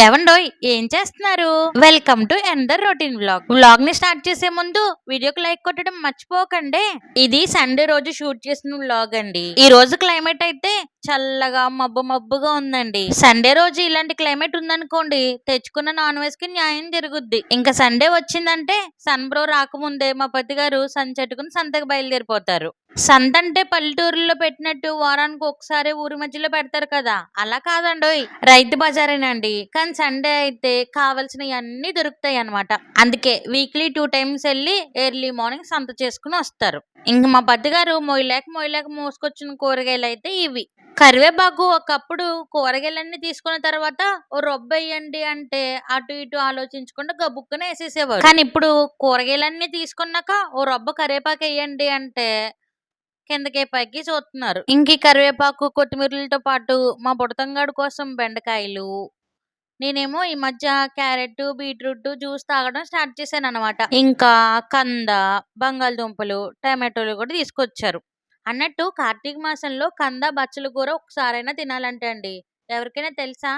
ఏవండో ఏం చేస్తున్నారు? Welcome to ఎండర్ రొటీన్ వ్లాగ్ వ్లాగ్ని స్టార్ట్ చేసే ముందు వీడియోకి లైక్ కొట్టడం మర్చిపోకండి. ఇది సండే రోజు షూట్ చేసిన వ్లాగ్ అండి. ఈ రోజు క్లైమేట్ అయితే చల్లగా మబ్బు మబ్బుగా ఉందండి. సండే రోజు ఇలాంటి క్లైమేట్ ఉందనుకోండి తెచ్చుకున్న నాన్ వెజ్కి న్యాయం జరుగుద్ది. ఇంకా సండే వచ్చిందంటే సన్ బ్రో రాకముందే మా పతి గారు సన్ చెట్టుకుని సంతకు బయలుదేరిపోతారు. సంత అంటే పల్లెటూరులో పెట్టినట్టు వారానికి ఒకసారి ఊరి మధ్యలో పెడతారు కదా. అలా కాదండోయ్. రైతు బజారేనండి. కానీ సండే అయితే కావాల్సినవి అన్ని దొరుకుతాయి అన్నమాట అందుకే వీక్లీ టూ టైమ్స్ వెళ్ళి ఎర్లీ మార్నింగ్ సంత చేసుకుని వస్తారు. ఇంక మా పద్దు గారు మొయ్యలేక మొయ్యలేక మోసుకొచ్చిన కూరగాయలు అయితే ఇవి. కరివేపాకు ఒకప్పుడు కూరగాయలన్నీ తీసుకున్న తర్వాత ఓ రొబ్బేయండి అంటే అటు ఇటు ఆలోచించకుండా గబుక్కున వేసేసేవారు కానీ ఇప్పుడు కూరగాయలన్నీ తీసుకున్నాక ఓ రొబ్బ కరివేపాకు వేయండి అంటే కిందకే పైకి చూస్తున్నారు ఇంక కరివేపాకు కొత్తిమీరలతో పాటు మా బుడతంగాడు కోసం బెండకాయలు నేనేమో ఈ మధ్య క్యారెట్ బీట్రూట్ జ్యూస్ తాగడం స్టార్ట్ చేశాను అనమాట ఇంకా కంద బంగాళదుంపలు టమాటోలు కూడా తీసుకొచ్చారు. అన్నట్టు కార్తీక మాసంలో కంద బచ్చల కూర ఒకసారైనా తినాలంటే అండి. ఎవరికైనా తెలుసా?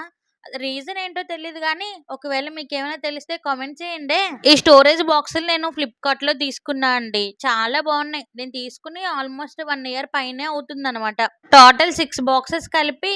రీజన్ ఏంటో తెలియదు కానీ ఒకవేళ మీకు ఏమైనా తెలిస్తే కామెంట్ చేయండి. ఈ స్టోరేజ్ బాక్సులు నేను ఫ్లిప్కార్ట్లో తీసుకున్నా అండి. చాలా బాగున్నాయి. నేను తీసుకుని ఆల్మోస్ట్ వన్ ఇయర్ పైనే అవుతుంది అనమాట టోటల్ సిక్స్ బాక్సెస్ కలిపి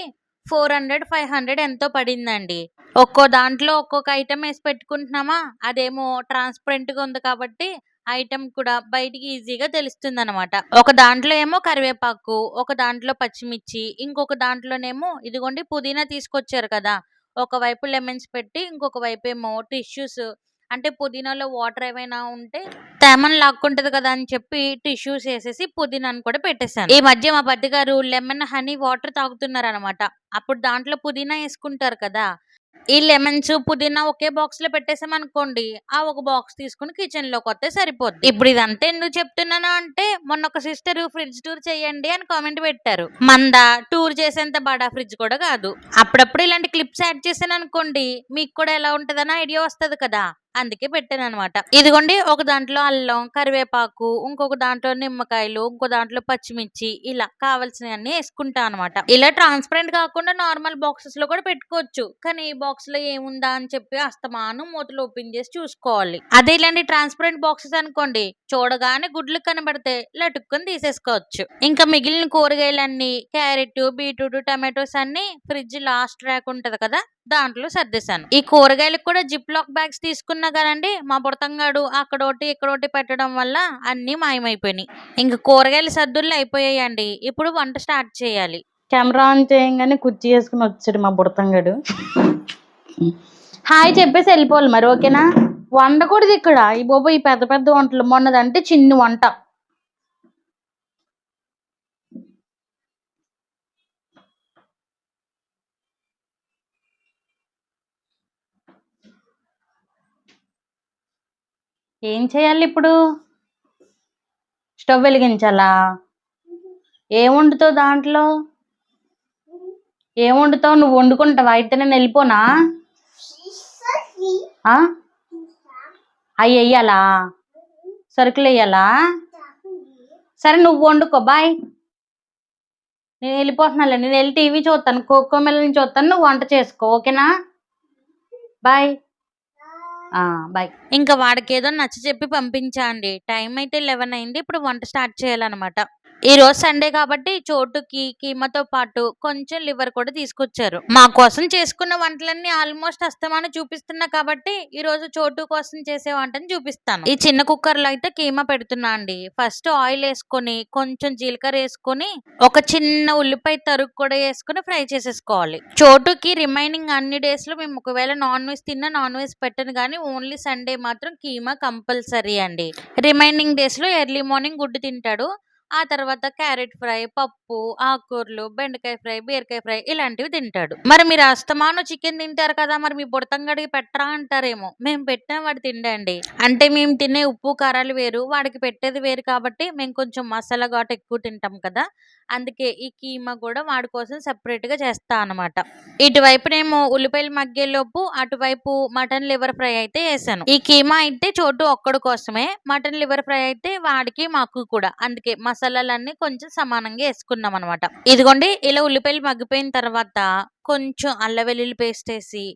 ఫోర్ హండ్రెడ్ ఫైవ్ హండ్రెడ్ ఎంతో పడిందండి. ఒక్కో దాంట్లో ఒక్కొక్క ఐటమ్ వేసి పెట్టుకుంటున్నామా? అదేమో ట్రాన్స్పరెంట్గా ఉంది కాబట్టి ఐటమ్ కూడా బయటికి ఈజీగా తెలుస్తుంది అనమాట ఒక దాంట్లో ఏమో కరివేపాకు ఒక దాంట్లో పచ్చిమిర్చి ఇంకొక దాంట్లోనేమో ఇదిగోండి పుదీనా తీసుకొచ్చారు కదా. ఒకవైపు లెమన్స్ పెట్టి ఇంకొక వైపు ఏమో టిష్యూస్ అంటే పుదీనాలో వాటర్ ఏమైనా ఉంటే తేమని లాక్కుంటది కదా అని చెప్పి టిష్యూస్ వేసేసి పుదీనాను కూడా పెట్టేశాను. ఈ మధ్య మా పద్ది గారు లెమన్ హనీ వాటర్ తాగుతున్నారు అనమాట అప్పుడు దాంట్లో పుదీనా వేసుకుంటారు కదా. ఈ లెమన్స్ పుదీనా ఒకే బాక్స్లో పెట్టేసాం అనుకోండి ఆ ఒక బాక్స్ తీసుకుని కిచెన్లోకి వస్తే సరిపోద్ది. ఇప్పుడు ఇదంతా ఎందుకు చెప్తున్నాను అంటే మొన్న ఒక సిస్టర్ ఫ్రిడ్జ్ టూర్ చేయండి అని కామెంట్ పెట్టారు. మంద టూర్ చేసేంత బడా ఫ్రిడ్జ్ కూడా కాదు. అప్పుడప్పుడు ఇలాంటి క్లిప్స్ యాడ్ చేశాను అనుకోండి మీకు కూడా ఎలా ఉంటదని ఐడియా వస్తది కదా. అందుకే పెట్టాను అనమాట ఇదిగోండి ఒక దాంట్లో అల్లం కరివేపాకు ఇంకొక దాంట్లో నిమ్మకాయలు ఇంకో దాంట్లో పచ్చిమిర్చి ఇలా కావాల్సినవన్నీ వేసుకుంటా అనమాట ఇలా ట్రాన్స్పరెంట్ కాకుండా నార్మల్ బాక్సెస్లో కూడా పెట్టుకోవచ్చు. కానీ ఈ బాక్స్లో ఏముందా అని చెప్పి అస్తమానం మూతలు ఓపెన్ చేసి చూసుకోవాలి. అదే ఇలాంటి ట్రాన్స్పరెంట్ బాక్సెస్ అనుకోండి చూడగానే గుడ్లు కనబడితే లటుక్కుని తీసేసుకోవచ్చు. ఇంకా మిగిలిన కూరగాయలన్నీ క్యారెట్ బీట్రూట్ టమాటోస్ అన్ని ఫ్రిడ్జ్ లాస్ట్ ర్యాక్ ఉంటది కదా దాంట్లో సర్దేశాను. ఈ కూరగాయలకు కూడా జిప్ లాక్ బ్యాగ్స్ తీసుకున్నా కదండి మా బుడతంగాడు అక్కడోటి ఇక్కడోటి పెట్టడం వల్ల అన్ని మాయమైపోయినాయి. ఇంకా కూరగాయల సర్దుల్లో అయిపోయాయండి. ఇప్పుడు వంట స్టార్ట్ చేయాలి. కెమెరా ఆన్ చేయగానే కుర్చీ వేసుకుని వచ్చాడు మా బుడతంగాడు. హాయ్ చెప్పేసి వెళ్ళిపోవాలి మరి ఓకేనా? వండకూడదు ఇక్కడ. ఈ బాబు ఈ పెద్ద పెద్ద వంటలు మొన్నదంటే చిన్న వంట. ఏం చేయాలి ఇప్పుడు? స్టవ్ వెలిగించాలా? ఏం వండుతావు దాంట్లో? ఏం వండుతావు? నువ్వు వండుకుంటావా? అయితే నేను వెళ్ళిపోనా? అవి వెయ్యాలా? సరుకులు వెయ్యాలా? సరే నువ్వు వండుకో. బాయ్. నేను వెళ్ళిపోతున్నాలే. నేను వెళ్ళి టీవీ చూస్తాను. కోకో మెల్లని చూస్తాను నువ్వు వంట చేసుకో. ఓకేనా? బాయ్. బాయ్ ఇంకా వాడికి ఏదో నచ్చ చెప్పి పంపించండి. టైం అయితే లెవెన్ అయింది. ఇప్పుడు వంట స్టార్ట్ చేయాలన్నమాట. ఈరోజు సండే కాబట్టి చోటుకి కీమతో పాటు కొంచెం లివర్ కూడా తీసుకొచ్చారు. మా కోసం చేసుకున్న వంటలన్నీ ఆల్మోస్ట్ అస్తమానం చూపిస్తున్నా కాబట్టి ఈ రోజు చోటు కోసం చేసే వంటని చూపిస్తాను. ఈ చిన్న కుక్కర్లో అయితే కీమా పెడుతున్నా అండి. ఫస్ట్ ఆయిల్ వేసుకొని కొంచెం జీలకర్ర వేసుకొని ఒక చిన్న ఉల్లిపాయ తరుగు కూడా వేసుకొని ఫ్రై చేసేసుకోవాలి. చోటుకి రిమైనింగ్ అన్ని డేస్లో మేము ఒకవేళ నాన్ వెజ్ తిన్నా నాన్ వెజ్ పెట్టను కానీ ఓన్లీ సండే మాత్రం కీమా కంపల్సరీ అండి. రిమైనింగ్ డేస్లో ఎర్లీ మార్నింగ్ గుడ్డు తింటాడు. ఆ తర్వాత క్యారెట్ ఫ్రై పప్పు ఆకుకూరలు బెండకాయ ఫ్రై బీరకాయ ఫ్రై ఇలాంటివి తింటాడు. మరి మీరు అస్తమాను చికెన్ తింటారు కదా మరి మీ బుడతంగడికి పెట్టరా అంటారేమో. మేము పెట్టిన వాడు తిండండి అంటే మేము తినే ఉప్పు కారాలు వేరు వాడికి పెట్టేది వేరు కాబట్టి మేము కొంచెం మసాలా ఘాటు ఎక్కువ తింటాం కదా. అందుకే ఈ కీమా కూడా వాడి కోసం సపరేట్గా చేస్తా అనమాట ఇటువైపునేమో ఉల్లిపాయలు మగ్గేలోపు అటువైపు మటన్ లివర్ ఫ్రై అయితే వేసాను ఈ కీమా అయితే చోటు ఒక్కడి కోసమే. మటన్ లివర్ ఫ్రై అయితే వాడికి మాకు కూడా. అందుకే మసాలాలన్నీ కొంచెం సమానంగా వేసుకున్నాం అనమాట ఇదిగోండి ఇలా ఉల్లిపాయలు మగ్గిపోయిన తర్వాత కొంచెం అల్ల వెల్లుల్లి పేస్ట్ వేసి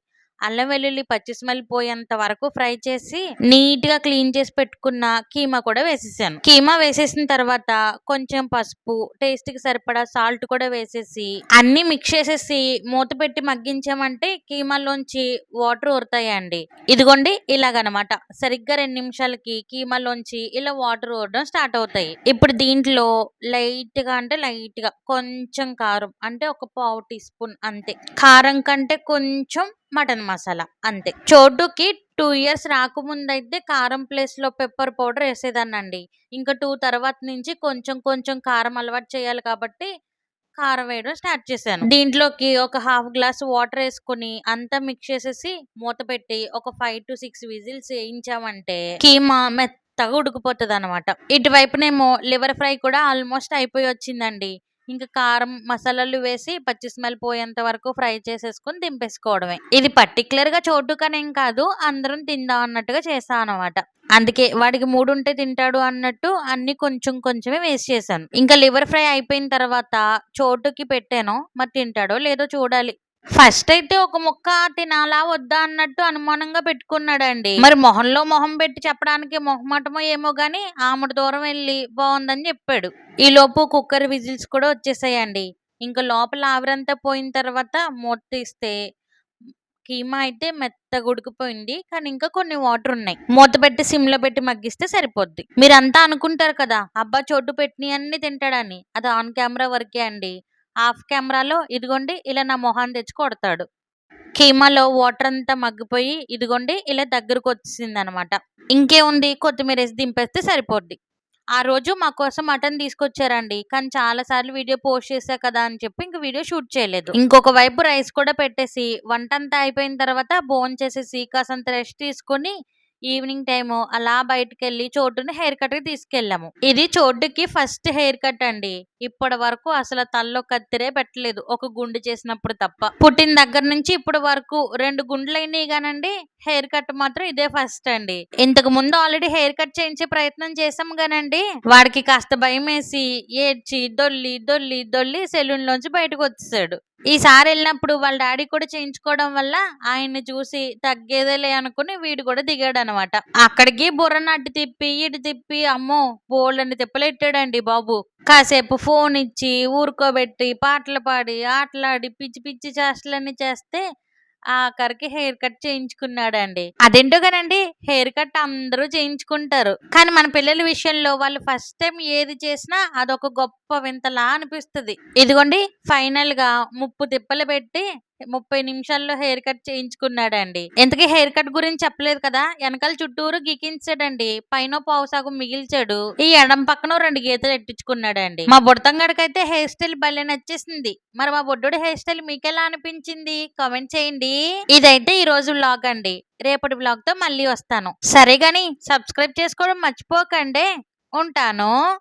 అల్లం వెల్లుల్లి పచ్చి స్మెల్ పోయేంత వరకు ఫ్రై చేసి నీట్గా క్లీన్ చేసి పెట్టుకున్న కీమా కూడా వేసేసాను. కీమా వేసేసిన తర్వాత కొంచెం పసుపు టేస్ట్కి సరిపడా సాల్ట్ కూడా వేసేసి అన్ని మిక్స్ చేసేసి మూత పెట్టి మగ్గించామంటే కీమాలోంచి వాటర్ ఊరుతాయండి. ఇదిగోండి ఇలాగనమాట. సరిగ్గా రెండు నిమిషాలకి కీమాలోంచి ఇలా వాటర్ ఊరడం స్టార్ట్ అవుతాయి. ఇప్పుడు దీంట్లో లైట్గా అంటే లైట్గా కొంచెం కారం అంటే ఒక పావు టీ స్పూన్ అంతే. కారం కంటే కొంచెం మటన్ మసాలా అంతే. చోటుకి టూ ఇయర్స్ రాకముందైతే కారం ప్లేస్లో పెప్పర్ పౌడర్ వేసేదానండి ఇంకా టూ తర్వాత నుంచి కొంచెం కొంచెం కారం అలవాటు చేయాలి కాబట్టి కారం వేయడం స్టార్ట్ చేశాను. దీంట్లోకి ఒక హాఫ్ గ్లాస్ వాటర్ వేసుకుని అంతా మిక్స్ చేసేసి మూత పెట్టి ఒక ఫైవ్ టు సిక్స్ విజిల్స్ వేయించామంటే కీమా మెత్తగా ఉడికిపోతుంది అనమాట ఇటువైపునేమో లివర్ ఫ్రై కూడా ఆల్మోస్ట్ అయిపోయి వచ్చిందండి. ఇంకా కారం మసాలాలు వేసి పచ్చి స్మెల్ పోయేంత వరకు ఫ్రై చేసేసుకొని దింపేసుకోవడమే. ఇది పర్టికులర్గా చోటుకనేం కాదు అందరం తిందాం అన్నట్టుగా చేసాం అనమాట అందుకే వాడికి మూడు ఉంటే తింటాడు అన్నట్టు అన్ని కొంచెం కొంచెమే వేస్ట్ చేశాను. ఇంకా లివర్ ఫ్రై అయిపోయిన తర్వాత చోటుకి పెట్టాను మరి తింటాడో లేదో చూడాలి. ఫస్ట్ అయితే ఒక ముక్క తినాలా వద్దా అన్నట్టు అనుమానంగా పెట్టుకున్నాడండి. మరి మొహంలో మొహం పెట్టి చెప్పడానికి మొహమాటమో ఏమో గాని ఆమెడు దూరం వెళ్ళి బాగుందని చెప్పాడు. ఈ లోపు కుక్కర్ విజిల్స్ కూడా వచ్చేసాయండి. ఇంకా లోపల ఆవిరంతా పోయిన తర్వాత మూత తీస్తే కీమా అయితే మెత్తగా ఉడికిపోయింది. కానీ ఇంకా కొన్ని వాటర్ ఉన్నాయి. మూత పెట్టి సిమ్లో పెట్టి మగ్గిస్తే సరిపోద్ది. మీరంతా అనుకుంటారు కదా అబ్బా చోటు పెట్టినవి అన్ని తింటాడని. అది ఆన్ కెమెరా వరకే అండి. ఆఫ్ కెమెరాలో ఇదిగోండి ఇలా నా మొహాన్ని తెచ్చి కొడతాడు. కీమాలో వాటర్ అంతా మగ్గిపోయి ఇదిగోండి ఇలా దగ్గరకు వచ్చింది అనమాట ఇంకేముంది? కొత్తిమీర వేసి దింపేస్తే సరిపోద్ది. ఆ రోజు మా కోసం మటన్ తీసుకొచ్చారండి. కానీ చాలా సార్లు వీడియో పోస్ట్ చేశా కదా అని చెప్పి ఇంక వీడియో షూట్ చేయలేదు. ఇంకొక వైపు రైస్ కూడా పెట్టేసి వంట అంతా అయిపోయిన తర్వాత బోన్ చేసేసి కాసంత రెస్ట్ తీసుకొని ఈవినింగ్ టైము అలా బయటకు వెళ్ళి చోటుని హెయిర్ కట్కి తీసుకెళ్ళాము. ఇది చోటుకి ఫస్ట్ హెయిర్ కట్ అండి. ఇప్పటి వరకు అసలు తల్లో కత్తిరే పెట్టలేదు. ఒక గుండు చేసినప్పుడు తప్ప. పుట్టిన దగ్గర నుంచి ఇప్పటి వరకు రెండు గుండ్లు అయినాయి కానండి. హెయిర్ కట్ మాత్రం ఇదే ఫస్ట్ అండి. ఇంతకు ముందు ఆల్రెడీ హెయిర్ కట్ చేయించే ప్రయత్నం చేసాం గానండి వాడికి కాస్త భయం వేసి ఏడ్చి దొల్లి దొల్లి దొల్లి సెలూన్ లోంచి బయటకు వచ్చేసాడు. ఈసారి వెళ్ళినప్పుడు వాళ్ళ డాడీ కూడా చేయించుకోవడం వల్ల ఆయన్ని చూసి తగ్గేదేలే అనుకుని వీడు కూడా దిగాడు అనమాట అక్కడికి బుర్ర నట్టు తిప్పి ఇటు తిప్పి అమ్మో బోల్డని తిప్పలెట్టాడండి బాబు. కాసేపు ఫోన్ ఇచ్చి ఊరుకోబెట్టి పాటలు పాడి ఆటలాడి పిచ్చి పిచ్చి చేష్టలన్నీ చేస్తే ఆఖరికి హెయిర్ కట్ చేయించుకున్నాడండి. అదేంటో కదండి హెయిర్ కట్ అందరూ చేయించుకుంటారు. కానీ మన పిల్లల విషయంలో వాళ్ళు ఫస్ట్ టైం ఏది చేసినా అదొక గొప్ప వింతలా అనిపిస్తుంది. ఇదిగోండి ఫైనల్గా ముప్పు తిప్పలు పెట్టి ముప్పై నిమిషాల్లో హెయిర్ కట్ చేయించుకున్నాడండి. ఇంతకీ హెయిర్ కట్ గురించి చెప్పలేదు కదా? వెనకాల చుట్టూరు గీకించాడండి పైన పావు సగం మిగిల్చాడు. ఈ ఎడం పక్కన రెండు గీతలు ఎట్టించుకున్నాడండి. మా బుడతంగాడికైతే హెయిర్ స్టైల్ భలే నచ్చేసింది. మరి మా బొడ్డు హెయిర్ స్టైల్ మీకెలా అనిపించింది? కామెంట్ చేయండి. ఇదైతే ఈ రోజు బ్లాగ్ అండి. రేపటి బ్లాగ్తో మళ్ళీ వస్తాను. సరే గాని సబ్స్క్రైబ్ చేసుకోవడం మర్చిపోకండి. ఉంటాను.